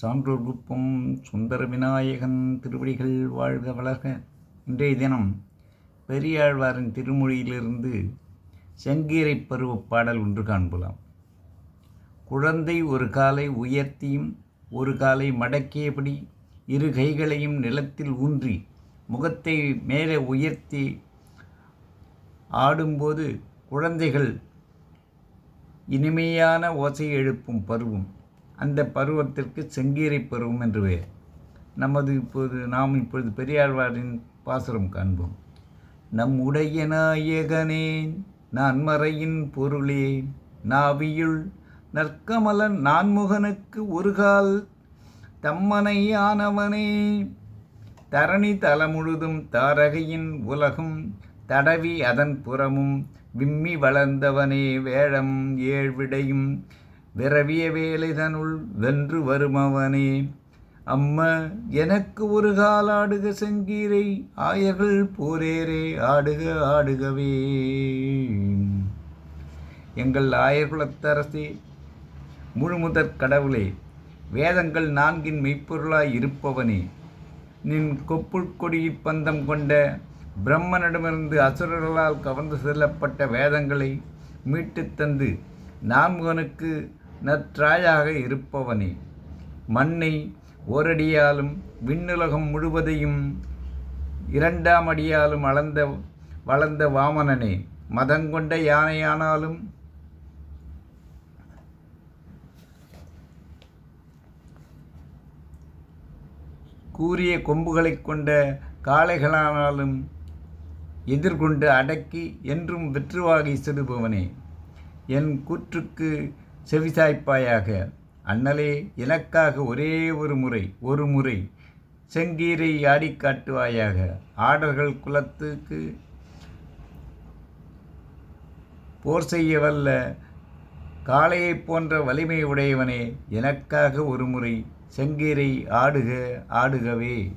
சான்றோர் குப்பம் சுந்தர விநாயகன் திருவடிகள் வாழ்க வளர்க இன்றைய தினம் பெரியாழ்வாரின் திருமொழியிலிருந்து செங்கீரை பருவ பாடல் ஒன்று காண்பலாம். குழந்தை ஒரு காலை உயர்த்தியும் ஒரு காலை மடக்கியபடி இரு கைகளையும் நிலத்தில் ஊன்றி முகத்தை மேலே உயர்த்தி ஆடும்போது குழந்தைகள் இனிமையான ஓசை எழுப்பும் பருவம். அந்த பருவத்திற்கு செங்கீரை பருவம் என்று பெயர். நமது இப்போது நாம் இப்பொழுது பெரியாழ்வாரின் பாசுரம் காண்போம். நம் உடைய நாயகனே நான்மறையின் பொருளே நாவியுள் நற்கமலன் நான்முகனுக்கு ஒரு கால் தம்மனை ஆனவனே. தரணி தலமுழுதும் தாரகையின் உலகம் தடவி அதன் புறமும் விம்மி வளர்ந்தவனே வேழம் ஏழ்விடையும் விரவிய வேலைதனுள் வென்று வருமவனே. அம்ம எனக்கு ஒரு கால் ஆடுக செங்கீரை ஆயர்கள் போரேரே ஆடுக ஆடுகவே. எங்கள் ஆயர்குலத்தரசே முழுமுதற் கடவுளே வேதங்கள் நான்கின் மெய்ப்பொருளாய் இருப்பவனே. நின் கொப்புள் கொடியிற் பந்தம் கொண்ட பிரம்மனிடமிருந்து அசுரர்களால் கவர்ந்து செல்லப்பட்ட வேதங்களை மீட்டுத் தந்து நான்முகனுக்கு நற்றாயாக இருப்பவனே. மண்ணை ஓரடியாலும் விண்ணுலகம் முழுவதையும் இரண்டாம் அடியாலும் அளந்த வளர்ந்த வாமனனே. மதங்கொண்ட யானையானாலும் கூறிய கொம்புகளைக் கொண்ட காளைகளானாலும் எதிர்கொண்டு அடக்கி என்றும் வெற்றுவாகி செடுபவனே என் கூற்றுக்கு செவிசாய்ப்பாயாக. அண்ணலே எனக்காக ஒரே ஒரு முறை ஒரு முறை செங்கீரை ஆடிக் காட்டுவாயாக. ஆடர்கள் குலத்துக்கு போர் செய்ய வல்ல காளையைப் போன்ற வலிமை உடையவனே எனக்காக ஒரு முறை செங்கீரை ஆடுக ஆடுகவே.